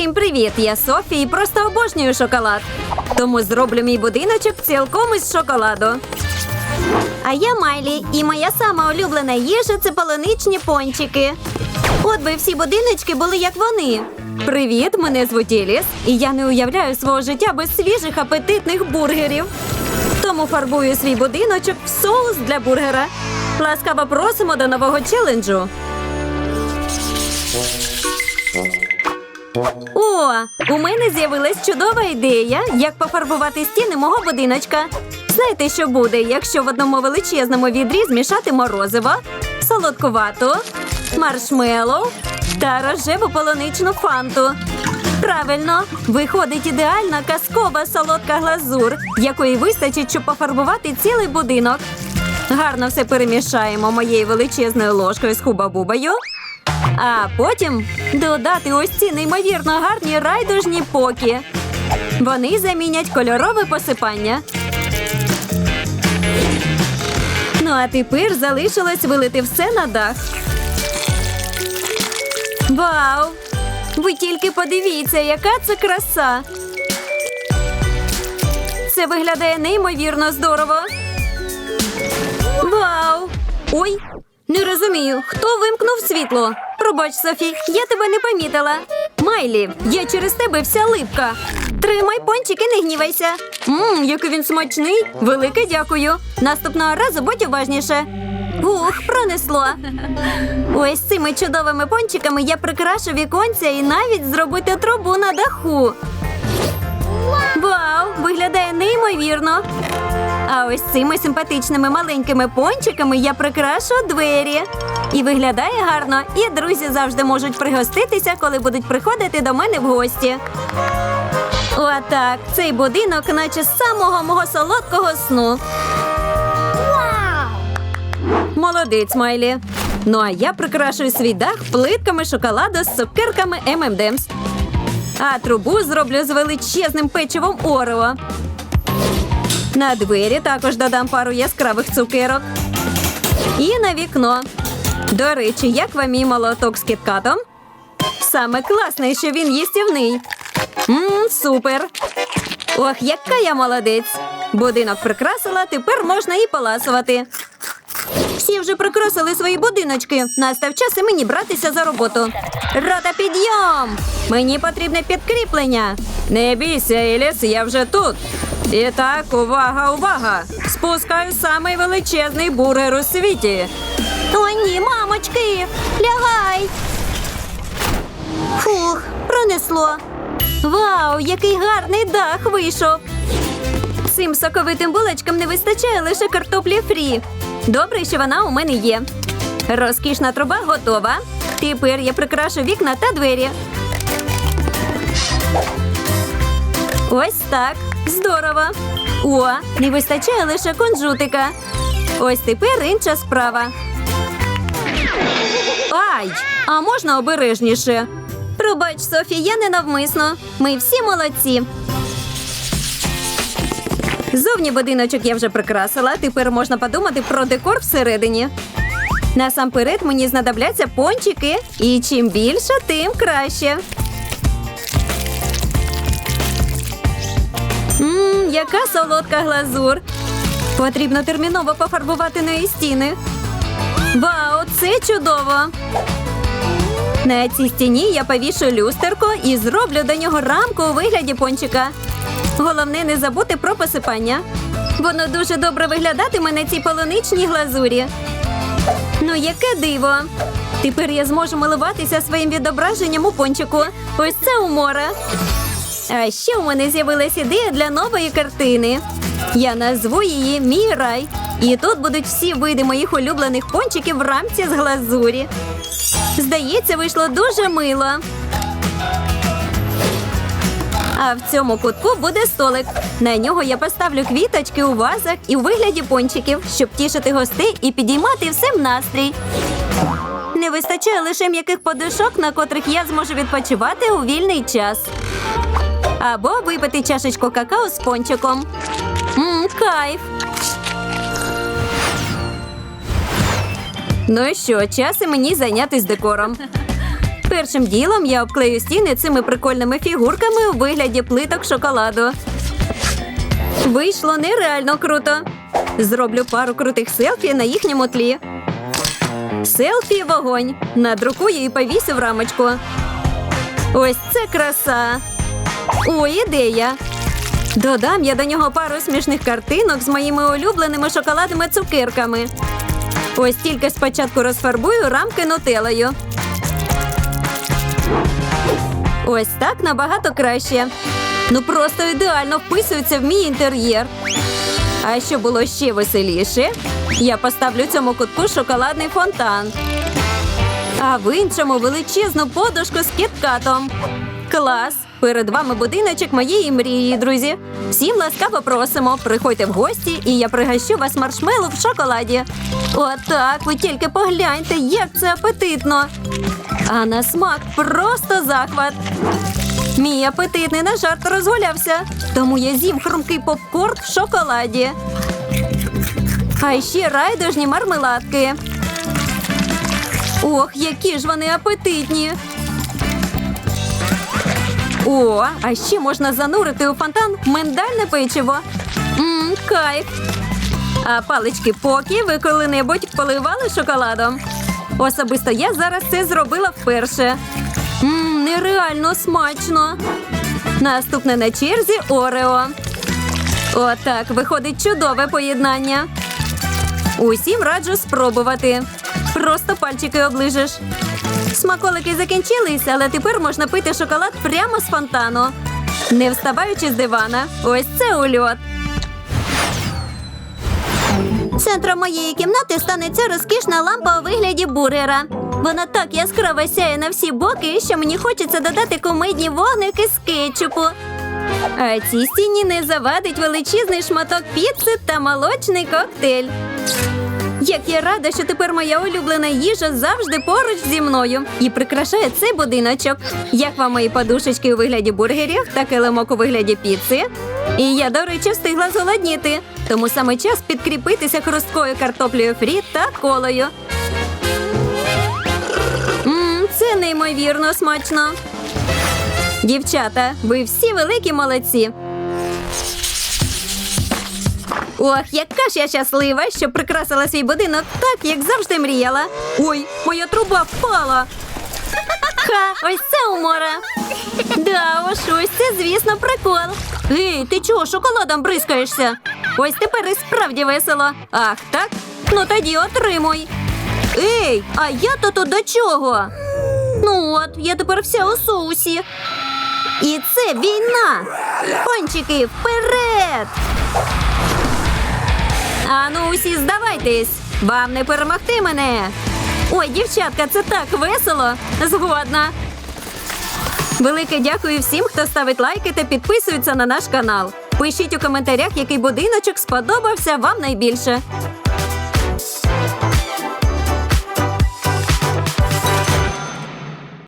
Всім привіт! Я Софі і просто обожнюю шоколад. Тому зроблю мій будиночок цілком із шоколаду. А я Майлі, і моя сама улюблена їжа це полуничні пончики. От би всі будиночки були як вони. Привіт, мене звуть Еліс, і я не уявляю свого життя без свіжих апетитних бургерів. Тому фарбую свій будиночок в соус для бургера. Ласкаво просимо до нового челенджу. О, у мене з'явилась чудова ідея, як пофарбувати стіни мого будиночка. Знаєте, що буде, якщо в одному величезному відрі змішати морозиво, солодкувату, маршмеллоу та рожеву полуничну фанту. Правильно, виходить ідеальна казкова солодка глазур, якої вистачить, щоб пофарбувати цілий будинок. Гарно все перемішаємо моєю величезною ложкою з хуба-бубою. А потім додати ось ці неймовірно гарні райдужні поки. Вони замінять кольорове посипання. Ну а тепер залишилось вилити все на дах. Вау! Ви тільки подивіться, яка це краса. Це виглядає неймовірно здорово. Вау! Ой, не розумію, хто вимкнув світло. Пробач, Софі, я тебе не помітила. Майлі, я через тебе вся липка. Тримай пончики, не гнівайся. Мм, який він смачний. Велике дякую. Наступного разу будь уважніше. Ух, пронесло. Ось цими чудовими пончиками я прикрашу віконця і навіть зробити трубу на даху. Вау, виглядає неймовірно. А ось цими симпатичними маленькими пончиками я прикрашу двері. І виглядає гарно, і друзі завжди можуть пригоститися, коли будуть приходити до мене в гості. Отак, цей будинок, наче з самого мого солодкого сну. Молодець, Майлі. Ну а я прикрашую свій дах плитками шоколаду з цукерками M&M's. А трубу зроблю з величезним печивом Орео. На двері також додам пару яскравих цукерок. І на вікно. До речі, як вам мій молоток з кіткатом? Саме класне, що він їстівний. Мм, супер. Ох, яка я молодець. Будинок прикрасила, тепер можна і поласувати. Всі вже прикрасили свої будиночки. Настав час і мені братися за роботу. Рота підйом! Мені потрібне підкріплення. Не бійся, Еліс, я вже тут. І так, увага, увага! Спускаю самий величезний бургер у світі. О, ні, мамочки! Лягай! Фух, пронесло. Вау, який гарний дах вийшов! Цим соковитим булочкам не вистачає лише картоплі фрі. Добре, що вона у мене є. Розкішна труба готова. Тепер я прикрашу вікна та двері. Ось так. Здорово. О, не вистачає лише кунжутика. Ось тепер інша справа. Ай! А можна обережніше? Пробач, Софі, я ненавмисно. Ми всі молодці. Зовні будиночок я вже прикрасила. Тепер можна подумати про декор всередині. Насамперед мені знадобляться пончики, і чим більше, тим краще. Яка солодка глазур. Потрібно терміново пофарбувати неї стіни. Вау, це чудово! На цій стіні я повішу люстерко і зроблю до нього рамку у вигляді пончика. Головне не забути про посипання. Воно дуже добре виглядатиме на цій полуничній глазурі. Ну, яке диво! Тепер я зможу милуватися своїм відображенням у пончику. Ось це умора. А ще у мене з'явилась ідея для нової картини. Я назву її Мій рай. І тут будуть всі види моїх улюблених пончиків в рамці з глазурі. Здається, вийшло дуже мило. А в цьому кутку буде столик. На нього я поставлю квіточки у вазах і у вигляді пончиків, щоб тішити гостей і підіймати всім настрій. Не вистачає лише м'яких подушок, на котрих я зможу відпочивати у вільний час. Або випити чашечку какао з пончиком. Мм, кайф. Ну і що, час і мені зайнятися декором. Першим ділом я обклею стіни цими прикольними фігурками у вигляді плиток шоколаду. Вийшло нереально круто. Зроблю пару крутих селфі на їхньому тлі. Селфі вогонь. Надрукую і повісю в рамочку. Ось це краса. Ой, ідея. Додам я до нього пару смішних картинок з моїми улюбленими шоколадними цукерками. Ось тільки спочатку розфарбую рамки нутелою. Ось так набагато краще. Ну просто ідеально вписується в мій інтер'єр. А що було ще веселіше, я поставлю цьому кутку шоколадний фонтан. А в іншому величезну подушку з кіткатом. Клас! Перед вами будиночок моєї мрії, друзі. Всім ласкаво просимо. Приходьте в гості, і я пригощу вас маршмелу в шоколаді. Отак, ви тільки погляньте, як це апетитно. А на смак просто захват. Мій апетит не на жарт розгулявся, тому я з'їм хрумкий попкорн в шоколаді. А ще райдужні мармеладки. Ох, які ж вони апетитні. О, а ще можна занурити у фонтан миндальне печиво. Мм, кайф. А палички поки ви коли-небудь поливали шоколадом. Особисто я зараз це зробила вперше. Мм, нереально смачно. Наступне на черзі Орео. Отак виходить чудове поєднання. Усім раджу спробувати. Просто пальчики оближеш. Смаколики закінчились, але тепер можна пити шоколад прямо з фонтану. Не вставаючи з дивана. Ось це ульот. Центром моєї кімнати стане ця розкішна лампа у вигляді бурера. Вона так яскраво сяє на всі боки, що мені хочеться додати кумедні вогники з кетчупу. А цій стіні не завадить величезний шматок піци та молочний коктейль. Як я рада, що тепер моя улюблена їжа завжди поруч зі мною і прикрашає цей будиночок. Як вам мої подушечки у вигляді бургерів та килимок у вигляді піци? І я, до речі, встигла зголодніти, тому саме час підкріпитися хрусткою картоплею фрі та колою. Мм, це неймовірно смачно. Дівчата, ви всі великі молодці. Ох, яка ж я щаслива, що прикрасила свій будинок так, як завжди мріяла. Ой, моя труба впала. Ха, ось це умора. Да, уж ось це, звісно, прикол. Ей, ти чого шоколадом бризкаєшся? Ось тепер і справді весело. Ах, так? Ну тоді отримуй. Ей, а я то тут до чого? Ну от, я тепер вся у соусі. І це війна. Пончики, вперед! А ну усі здавайтесь! Вам не перемогти мене! Ой, дівчатка, це так весело! Згодна! Велике дякую всім, хто ставить лайки та підписується на наш канал. Пишіть у коментарях, який будиночок сподобався вам найбільше.